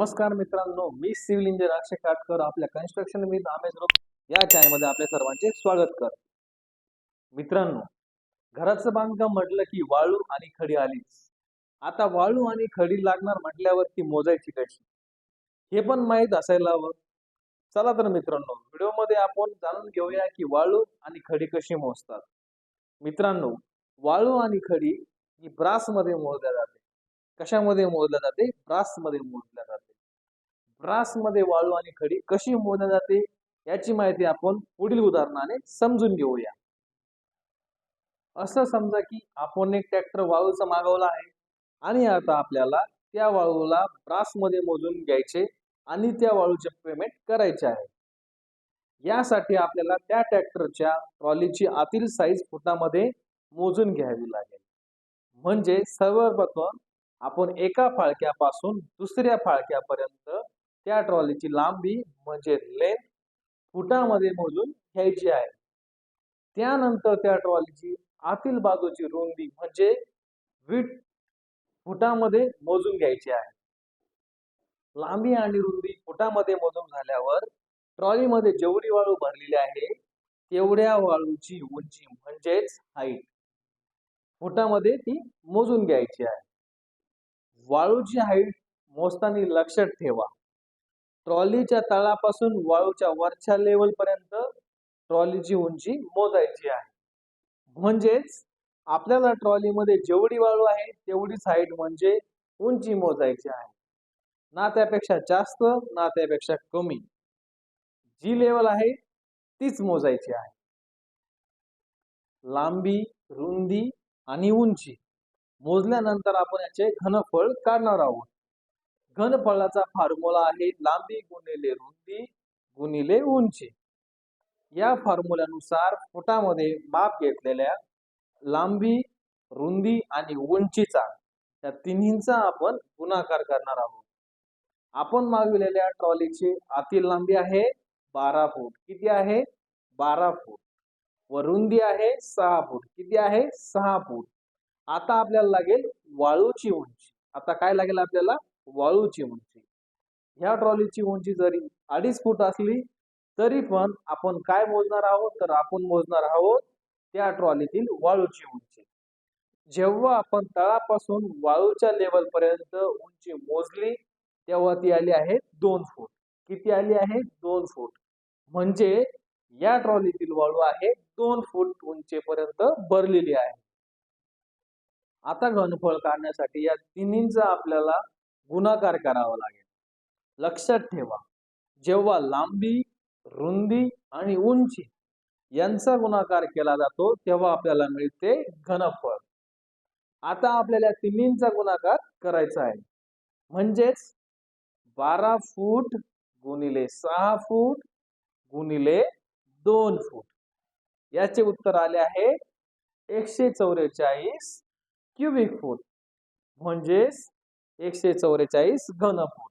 नमस्कार मित्रांनो मी सिव्हिल इंजिनियर अक्षय काटकर आपल्या कन्स्ट्रक्शन विथ आमेज ग्रुप या चॅनलमध्ये आपल्या सर्वांचे स्वागत कर मित्रांनो घराचं बांधकाम म्हटलं की वाळू आणि खडी आलीच. आता वाळू आणि खडी लागणार म्हटल्यावर ती मोजायची कशी? हे पण माहीत असायला हवं. चला तर मित्रांनो व्हिडिओमध्ये आपण जाणून घेऊया की वाळू आणि खडी कशी मोजतात. मित्रांनो वाळू आणि खडी ही ब्रासमध्ये मोजल्या जाते. कशामध्ये मोजल्या जाते? ब्रासमध्ये मोजल्या जाते. ब्रासमध्ये वाळू आणि खडी कशी मोजल्या जाते याची माहिती आपण पुढील उदाहरणाने समजून घेऊया. असं समजा की आपण एक ट्रॅक्टर वाळूचा मागवला आहे आणि आता आपल्याला त्या वाळूला ब्रासमध्ये मोजून घ्यायचे आणि त्या वाळूचे पेमेंट करायचे आहे. यासाठी आपल्याला त्या ट्रॅक्टरच्या ट्रॉलीची आतील साईज फुटामध्ये मोजून घ्यावी लागेल. म्हणजे सर्वप्रथम आपण एका फाळक्यापासून दुसऱ्या फाळक्यापर्यंत त्या ट्रॉलीची लांबी म्हणजे लेंथ फुटामध्ये मोजून घ्यायची आहे. त्यानंतर त्या ट्रॉलीची आतील बाजूची रुंदी म्हणजे विट फुटामध्ये मोजून घ्यायची आहे. लांबी आणि रुंदी फुटामध्ये मोजून झाल्यावर ट्रॉलीमध्ये जेवढी वाळू भरलेली आहे तेवढ्या वाळूची उंची म्हणजेच हाईट फुटामध्ये ती मोजून घ्यायची आहे. वाळूची हाईट मोजताना लक्षात ठेवा. ट्रॉलीच्या तळापासून वाळूच्या वरच्या लेवल पर्यंत ट्रॉलीची उंची मोजायची आहे. म्हणजेच आपल्याला ट्रॉलीमध्ये जेवढी वाळू आहे तेवढीच हाईट म्हणजे उंची मोजायची आहे. ना त्यापेक्षा जास्त ना त्यापेक्षा कमी. जी लेवल आहे तीच मोजायची आहे. लांबी रुंदी आणि उंची मोजल्यानंतर आपण याचे घनफळ काढणार आहोत. घनफळाचा फॉर्म्युला आहे लांबी गुणिले रुंदी गुणिले उंची. या फॉर्म्युल्यानुसार फुटामध्ये माप घेतलेल्या लांबी रुंदी आणि उंचीचा त्या तिन्हींचा आपण गुणाकार करणार आहोत. आपण मागविलेल्या ट्रॉलीची आतील लांबी आहे बारा फूट. किती आहे? बारा फूट. व रुंदी आहे सहा फूट. किती आहे? सहा फूट. आता आपल्याला लागेल वाळूची उंची. आता काय लागेल आपल्याला? वाळूची उंची. ह्या ट्रॉलीची उंची जरी अडीच फूट असली तरी पण आपण काय मोजणार आहोत? तर आपण मोजणार आहोत त्या ट्रॉलीतील वाळूची उंची. जेव्हा आपण तळापासून वाळूच्या लेवल पर्यंत उंची मोजली तेव्हा ती आली आहे दोन फूट. किती आली आहे? दोन फूट. म्हणजे या ट्रॉलीतील वाळू आहे दोन फूट उंचीपर्यंत भरलेली आहे. आता घनफळ काढण्यासाठी या तिन्हींचा आपल्याला गुणाकार करावा लागेल. लक्षात ठेवा जेव्हा लांबी रुंदी आणि उंची यांचा गुणाकार केला जातो तेव्हा आपल्याला मिळते घनफळ. आता आपल्याला तिन्हींचा गुणाकार करायचा आहे. म्हणजेच बारा फूट गुणिले सहा फूट गुणिले दोन फूट. याचे उत्तर आले आहे एकशे चौवेचाळीस क्युबिक फूट. म्हणजेच एकशे चौवेचाळीस घनफूट.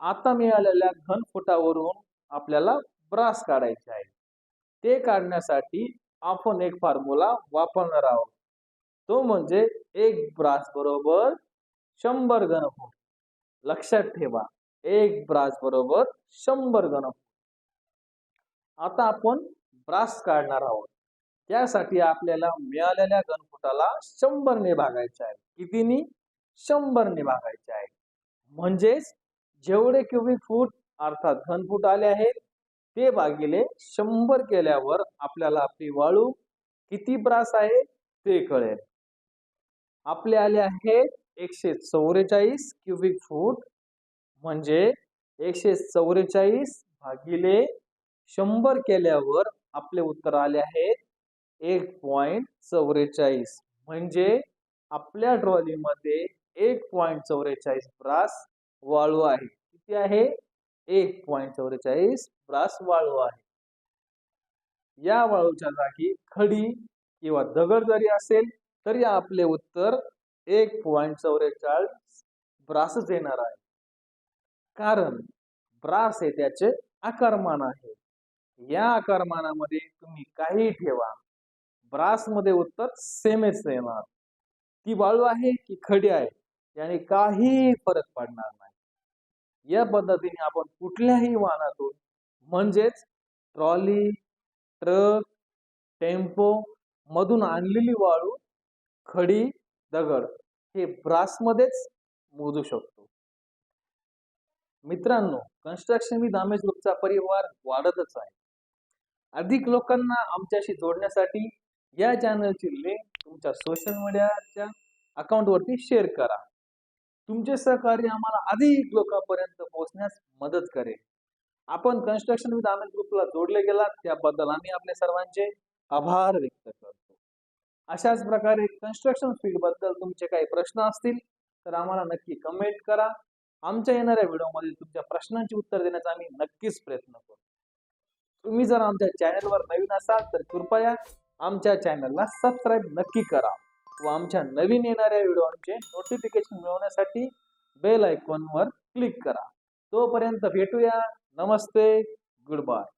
आता मिळालेल्या घनफुटावरून आपल्याला ब्रास काढायचे आहे. ते काढण्यासाठी आपण एक फॉर्म्युला वापरणार आहोत. तो म्हणजे एक ब्रास बरोबर शंभर घनफूट. लक्षात ठेवा एक ब्रास बरोबर शंभर घनफूट. आता आपण ब्रास काढणार आहोत. त्यासाठी आपल्याला मिळालेल्या घनफुटाला शंभरने भागायचे आहे. कितीनी? शंभरने भागायचे आहे म्हणजेच जेवढे क्युबिक फूट अर्थात घनफूट आले आहेत ते भागिले शंभर केल्यावर आपल्याला आपली वाळू किती ब्रास आहे ते कळेल. आपले आले आहेत एकशे चौवेचाळीस क्युबिक फूट म्हणजे एकशे चौवेचाळीस भागिले शंभर केल्यावर आपले उत्तर आले आहेत एक पॉइंट चौवेचाळीस. म्हणजे आपल्या ट्रॉलीमध्ये एक पॉईंट चौवेचाळीस ब्रास वाळू आहे. किती आहे? एक पॉईंट चौवेचाळीस ब्रास वाळू आहे. या वाळूच्या जागी खडी किंवा दगड जरी असेल तरी आपले उत्तर एक पॉईंट चौवेचाळीस ब्रासच येणार आहे. कारण ब्रास हे त्याचे आकारमान आहे. या आकारमानामध्ये तुम्ही काही ठेवा ब्रासमध्ये उत्तर सेमच येणार. ती वाळू आहे की खडी आहे? याने काही फरक पडणार नाही. या पद्धतीने आपण कुठल्याही वाहनातून म्हणजेच ट्रॉली ट्रक टेम्पो मधून आणलेली वाळू खडी दगड हे ब्रासमध्येच मोजू शकतो. मित्रांनो कन्स्ट्रक्शन विथ आमेज ग्रुपचा परिवार वाढतच आहे. अधिक लोकांना आमच्याशी जोडण्यासाठी या चॅनलची लिंक तुमच्या सोशल मीडियाच्या अकाउंटवरती शेअर करा. तुमचे सहकार्य आम्हाला अधिक लोकांपर्यंत पोहोचण्यास मदत करेल. आपण कन्स्ट्रक्शन विथ आनंद ग्रुपला जोडले गेलात त्याबद्दल आम्ही आपल्या सर्वांचे आभार व्यक्त करतो. अशाच प्रकारे कन्स्ट्रक्शन फील्डबद्दल तुमचे काही प्रश्न असतील तर आम्हाला नक्की कमेंट करा. आमच्या येणाऱ्या व्हिडिओमध्ये तुमच्या प्रश्नांची उत्तर देण्याचा आम्ही नक्कीच प्रयत्न करू. तुम्ही जर आमच्या चॅनलवर नवीन असाल तर कृपया आमच्या चॅनलला सबस्क्राईब नक्की करा. व आमच्या नवीन येणाऱ्या व्हिडिओचे नोटिफिकेशन मिळवण्यासाठी बेल आयकॉनवर क्लिक करा. तोपर्यंत भेटूया. नमस्ते. Good bye